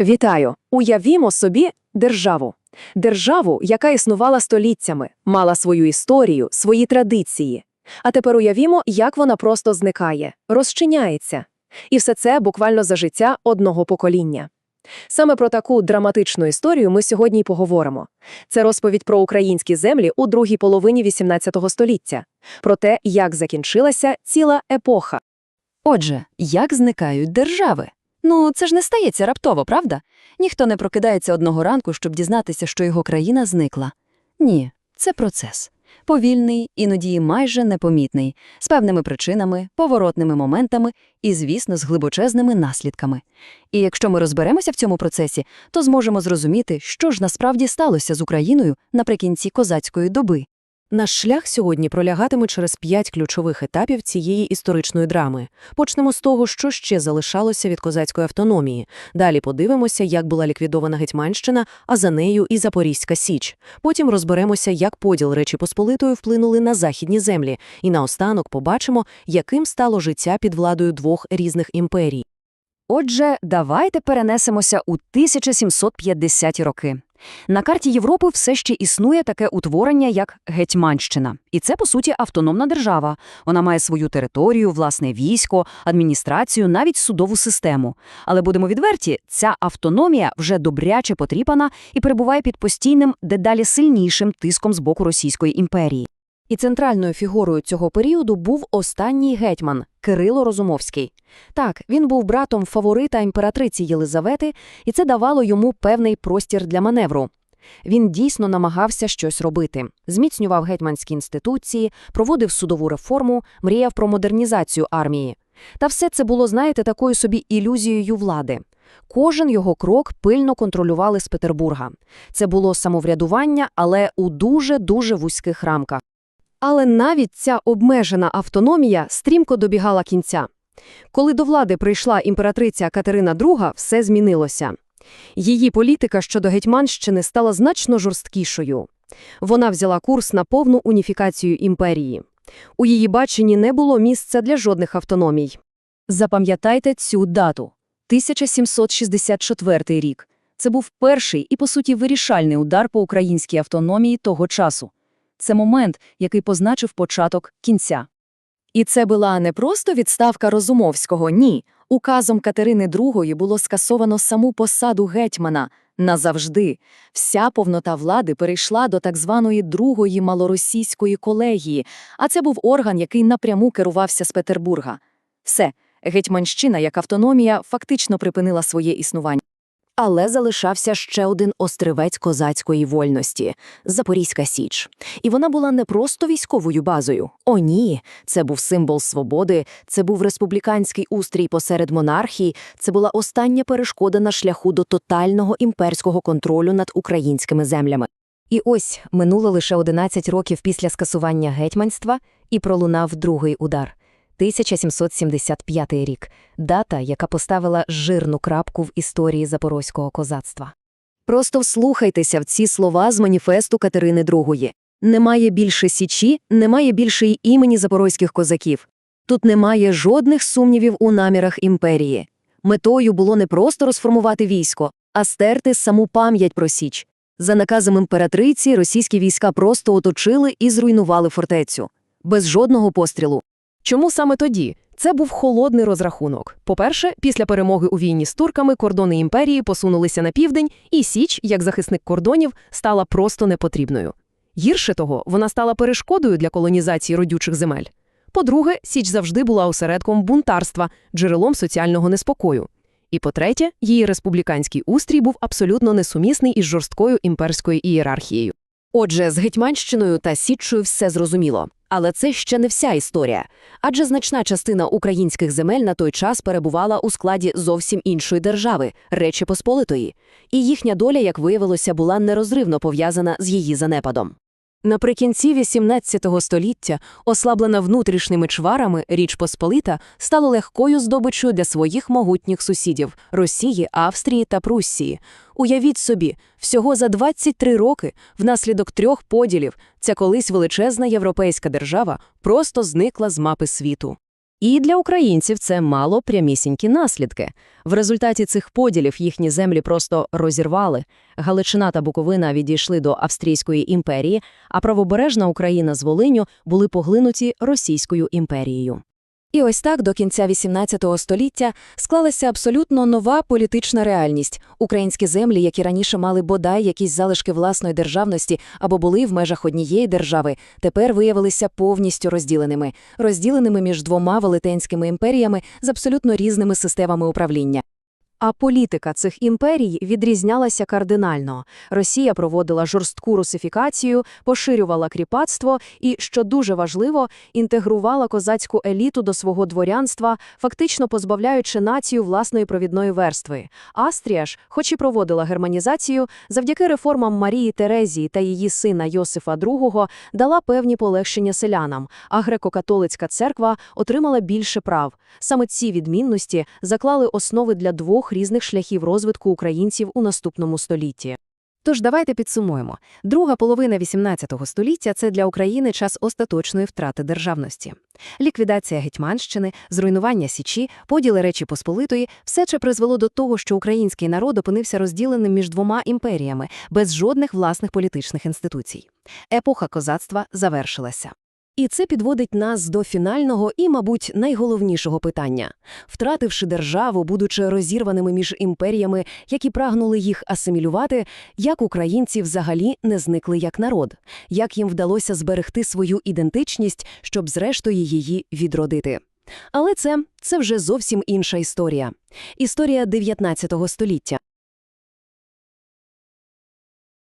Вітаю! Уявімо собі державу. Державу, яка існувала століттями, мала свою історію, свої традиції. А тепер уявімо, як вона просто зникає, розчиняється. І все це буквально за життя одного покоління. Саме про таку драматичну історію ми сьогодні й поговоримо. Це розповідь про українські землі у другій половині XVIII століття, про те, як закінчилася ціла епоха. Отже, як зникають держави? Ну, це ж не стається раптово, правда? Ніхто не прокидається одного ранку, щоб дізнатися, що його країна зникла. Ні, це процес. Повільний, іноді майже непомітний, з певними причинами, поворотними моментами і, звісно, з глибочезними наслідками. І якщо ми розберемося в цьому процесі, то зможемо зрозуміти, що ж насправді сталося з Україною наприкінці козацької доби. Наш шлях сьогодні пролягатиме через п'ять ключових етапів цієї історичної драми. Почнемо з того, що ще залишалося від козацької автономії. Далі подивимося, як була ліквідована Гетьманщина, а за нею і Запорізька Січ. Потім розберемося, як поділ Речі Посполитої вплинули на західні землі. І наостанок побачимо, яким стало життя під владою двох різних імперій. Отже, давайте перенесемося у 1750-ті роки. На карті Європи все ще існує таке утворення, як Гетьманщина. І це, по суті, автономна держава. Вона має свою територію, власне військо, адміністрацію, навіть судову систему. Але будемо відверті, ця автономія вже добряче потріпана і перебуває під постійним, дедалі сильнішим тиском з боку Російської імперії. І центральною фігурою цього періоду був останній гетьман Кирило Розумовський. Так, він був братом фаворита імператриці Єлизавети, і це давало йому певний простір для маневру. Він дійсно намагався щось робити, зміцнював гетьманські інституції, проводив судову реформу, мріяв про модернізацію армії. Та все це було, знаєте, такою собі ілюзією влади. Кожен його крок пильно контролювали з Петербурга. Це було самоврядування, але у дуже-дуже вузьких рамках. Але навіть ця обмежена автономія стрімко добігала кінця. Коли до влади прийшла імператриця Катерина II, все змінилося. Її політика щодо Гетьманщини стала значно жорсткішою. Вона взяла курс на повну уніфікацію імперії. У її баченні не було місця для жодних автономій. Запам'ятайте цю дату – 1764 рік. Це був перший і, по суті, вирішальний удар по українській автономії того часу. Це момент, який позначив початок кінця. І це була не просто відставка Розумовського, ні. Указом Катерини II було скасовано саму посаду гетьмана назавжди. Вся повнота влади перейшла до так званої Другої малоросійської колегії, а це був орган, який напряму керувався з Петербурга. Все, гетьманщина як автономія фактично припинила своє існування. Але залишався ще один острівець козацької вольності – Запорізька Січ. І вона була не просто військовою базою. О, ні! Це був символ свободи, це був республіканський устрій посеред монархії, це була остання перешкода на шляху до тотального імперського контролю над українськими землями. І ось минуло лише 11 років після скасування гетьманства, і пролунав другий удар – 1775 рік – дата, яка поставила жирну крапку в історії запорозького козацтва. Просто вслухайтеся в ці слова з маніфесту Катерини II. Немає більше січі, немає більше й імені запорозьких козаків. Тут немає жодних сумнівів у намірах імперії. Метою було не просто розформувати військо, а стерти саму пам'ять про січ. За наказом імператриці російські війська просто оточили і зруйнували фортецю. Без жодного пострілу. Чому саме тоді? Це був холодний розрахунок. По-перше, після перемоги у війні з турками кордони імперії посунулися на південь, і Січ, як захисник кордонів, стала просто непотрібною. Гірше того, вона стала перешкодою для колонізації родючих земель. По-друге, Січ завжди була осередком бунтарства, джерелом соціального неспокою. І по-третє, її республіканський устрій був абсолютно несумісний із жорсткою імперською ієрархією. Отже, з Гетьманщиною та Січчою все зрозуміло. Але це ще не вся історія. Адже значна частина українських земель на той час перебувала у складі зовсім іншої держави Речі Посполитої. І їхня доля, як виявилося, була нерозривно пов'язана з її занепадом. Наприкінці XVIII століття, ослаблена внутрішніми чварами, Річ Посполита стала легкою здобиччю для своїх могутніх сусідів – Росії, Австрії та Пруссії. Уявіть собі, всього за 23 роки, внаслідок трьох поділів, ця колись величезна європейська держава просто зникла з мапи світу. І для українців це мало прямісінькі наслідки. В результаті цих поділів їхні землі просто розірвали. Галичина та Буковина відійшли до Австрійської імперії, а правобережна Україна з Волиню були поглинуті Російською імперією. І ось так до кінця XVIII століття склалася абсолютно нова політична реальність. Українські землі, які раніше мали бодай якісь залишки власної державності або були в межах однієї держави, тепер виявилися повністю розділеними, розділеними між двома велетенськими імперіями з абсолютно різними системами управління. А політика цих імперій відрізнялася кардинально. Росія проводила жорстку русифікацію, поширювала кріпацтво і, що дуже важливо, інтегрувала козацьку еліту до свого дворянства, фактично позбавляючи націю власної провідної верстви. Австрія ж, хоч і проводила германізацію, завдяки реформам Марії Терезії та її сина Йосифа II дала певні полегшення селянам, а греко-католицька церква отримала більше прав. Саме ці відмінності заклали основи для двох різних шляхів розвитку українців у наступному столітті. Тож давайте підсумуємо. Друга половина XVIII століття – це для України час остаточної втрати державності. Ліквідація Гетьманщини, зруйнування Січі, поділи Речі Посполитої – все це призвело до того, що український народ опинився розділеним між двома імперіями, без жодних власних політичних інституцій. Епоха козацтва завершилася. І це підводить нас до фінального і, мабуть, найголовнішого питання. Втративши державу, будучи розірваними між імперіями, які прагнули їх асимілювати, як українці взагалі не зникли як народ, як їм вдалося зберегти свою ідентичність, щоб зрештою її відродити. Але це, це вже зовсім інша історія. Історія 19 століття.